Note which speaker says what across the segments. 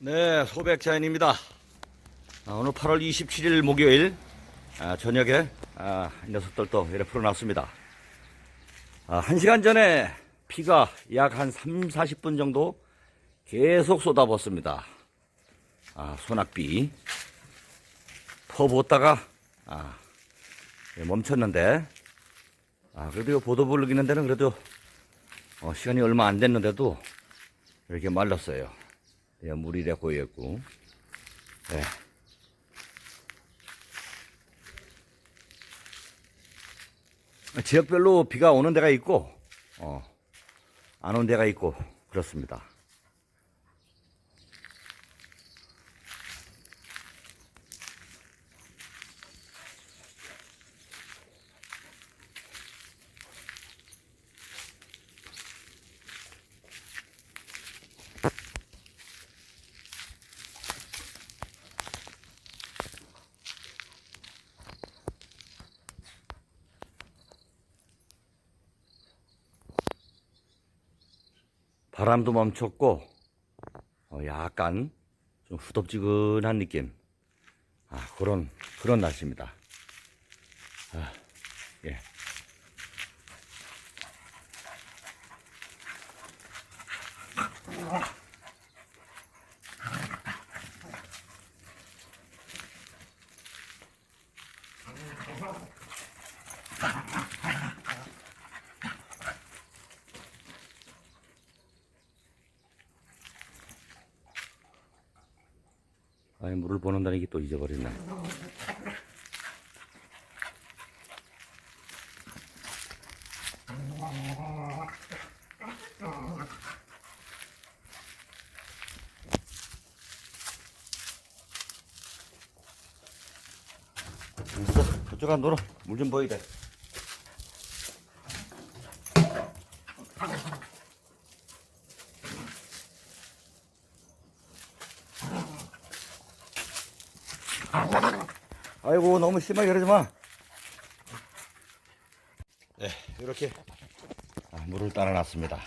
Speaker 1: 네, 소백자연입니다. 아, 오늘 8월 27일 목요일 아, 저녁에 아, 이 녀석들도 이렇게 풀어놨습니다. 아, 한 시간 전에 비가 약 한 3, 40분 정도 계속 쏟아부었습니다. 아, 소낙비. 퍼부었다가 아, 예, 멈췄는데 아, 그래도 이 보도 부르기는 데는 그래도 어, 시간이 얼마 안 됐는데도 이렇게 말랐어요. 예, 물이 이래 고였고. 예. 지역별로 비가 오는 데가 있고, 어, 안 오는 데가 있고, 그렇습니다. 바람도 멈췄고, 어, 약간 좀 후덥지근한 느낌. 아, 그런, 그런 날씨입니다. 아, 예. 물을 보낸다는 게 또 잊어버렸네. 있어. 저쪽 안 놀아. 물좀 보이래. 아이고, 너무 심하게 그러지 마. 네, 이렇게 아, 물을 따라 놨습니다.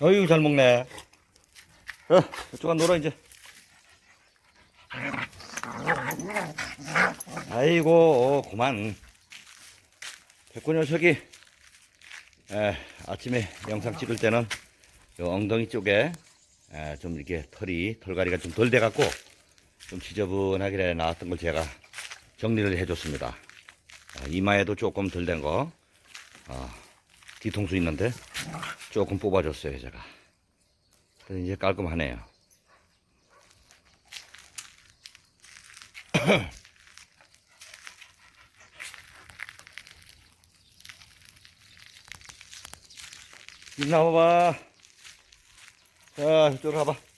Speaker 1: 어이구, 잘 먹네. 어, 이쪽 안 놀아, 이제. 아이고, 어, 그만. 백구 녀석이 에, 아침에 영상 찍을 때는 요 엉덩이 쪽에 에, 좀 이렇게 털이 털가리가 좀 덜 돼갖고 좀 지저분하게 나왔던 걸 제가 정리를 해줬습니다. 아, 이마에도 조금 덜 된 거, 아, 뒤통수 있는데 조금 뽑아줬어요 제가. 이제 깔끔하네요. 이 나와봐. 자, 이쪽으로 가봐.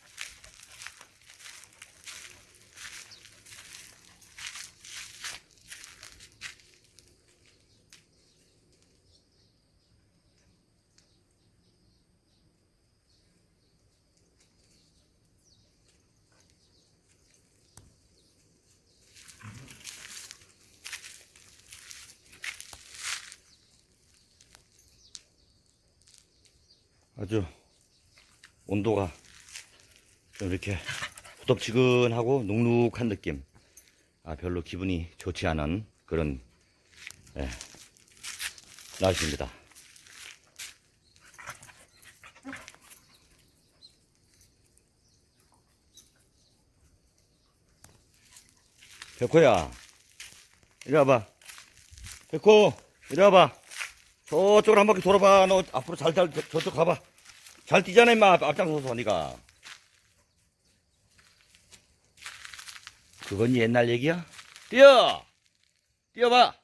Speaker 1: 아주 온도가 좀 이렇게 후덥지근하고 눅눅한 느낌. 아, 별로 기분이 좋지 않은 그런, 예, 날씨입니다. 백호야, 이리 와봐. 백호, 이리 와봐. 저쪽으로 한 바퀴 돌아봐. 너 앞으로 잘, 잘, 저- 저쪽 가봐. 잘 뛰잖아, 임마. 앞장서서, 니가. 그건 옛날 얘기야? 뛰어! 뛰어봐!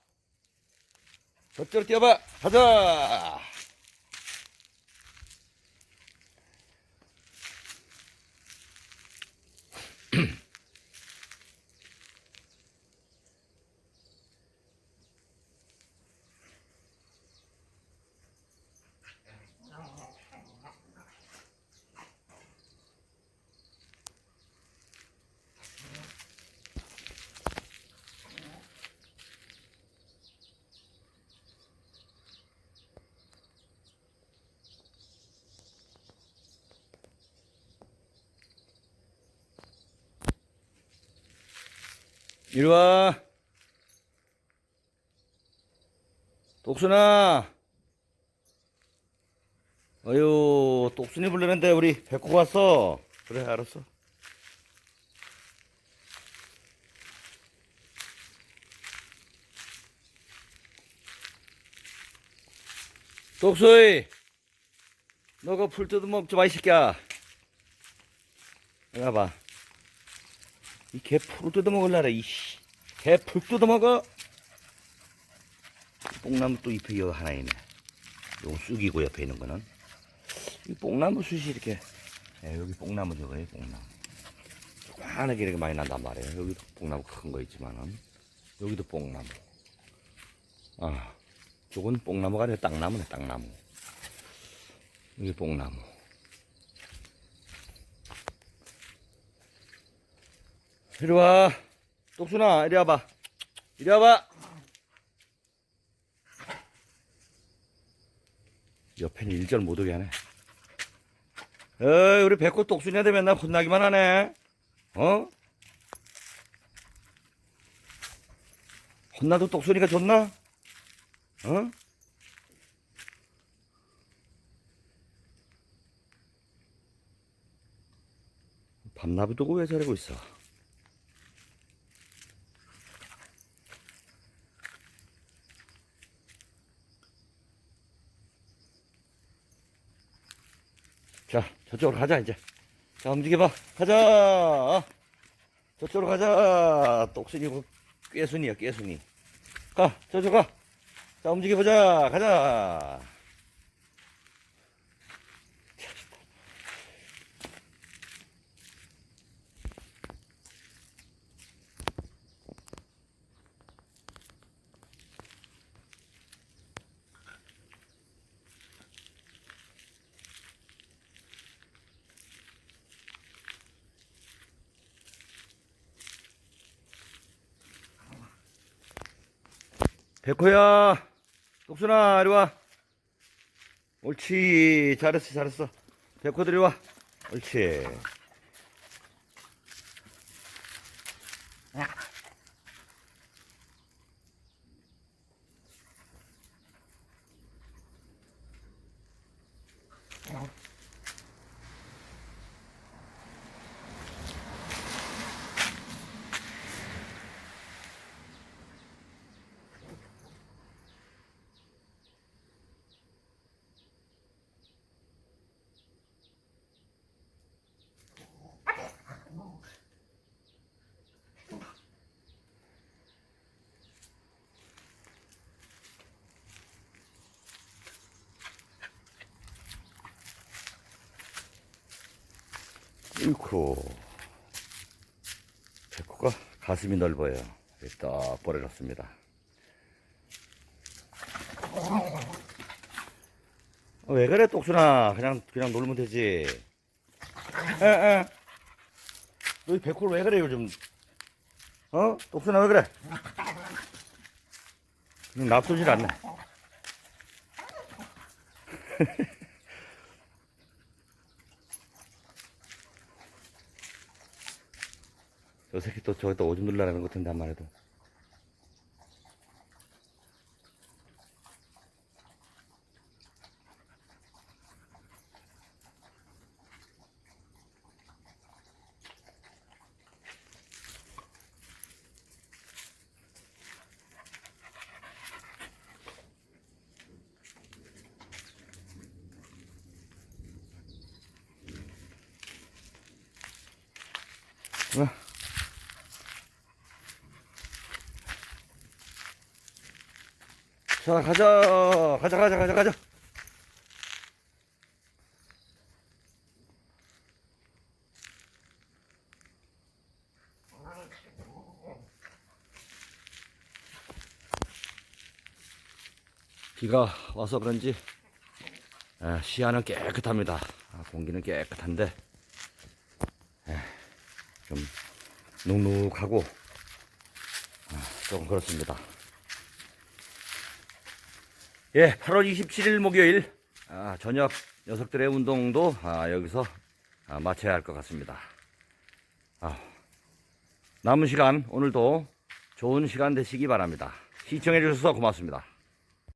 Speaker 1: 저쪽으로 뛰어봐! 가자! 이리 와. 똑순아. 어휴, 똑순이 불르는데 우리 배꼽 왔어. 그래, 알았어. 똑수이, 너가 풀 뜯어먹지 마, 이 새끼야. 이리 와봐. 이 개 풀을 뜯어먹을라라, 이씨. 개풀 뜯어먹어. 뽕나무 또 잎이 여기 하나 있네. 요거 쑥이고 옆에 있는 거는. 이 뽕나무 숯이 이렇게. 예, 여기 뽕나무 저거예요, 뽕나무. 조그만하게 이렇게 많이 난단 말이에요. 여기도 뽕나무 큰 거 있지만은. 여기도 뽕나무. 아, 저건 뽕나무가 아니라 땅나무네, 땅나무. 여기 뽕나무. 이리 와. 똑순아, 이리 와봐. 이리 와봐. 옆에는 일절 못 오게 하네. 어이, 우리 백호 똑순이한테 맨날 혼나기만 하네. 어? 혼나도 똑순이가 좋나? 어? 밤나비 두고 왜 저러고 있어? 자, 저쪽으로 가자, 이제. 자, 움직여봐. 가자. 저쪽으로 가자. 똑순이고, 꾀순이야, 꾀순이. 가, 저쪽 가. 자, 움직여보자. 가자. 백호야. 똑순아, 이리 와. 옳지. 잘했어, 잘했어. 백호 들이 와. 옳지. 이코. 백호가 가슴이 넓어요. 딱 벌어졌습니다. 어, 왜 그래, 똑순아? 그냥, 그냥 놀면 되지. 너희 백호를 왜 그래, 요즘? 어? 똑순아, 왜 그래? 그냥 납두질 않네. 저 새끼 또 저기다 오줌 눌라라는 것 같은데, 한만 해도. 와. 자, 가자. 가자, 가자, 가자, 가자. 비가 와서 그런지 에, 시야는 깨끗합니다. 아, 공기는 깨끗한데 에, 좀 눅눅하고 아, 조금 그렇습니다. 예, 8월 27일 목요일 아, 저녁 녀석들의 운동도 아, 여기서 아, 마쳐야 할 것 같습니다. 아, 남은 시간 오늘도 좋은 시간 되시기 바랍니다. 시청해 주셔서 고맙습니다.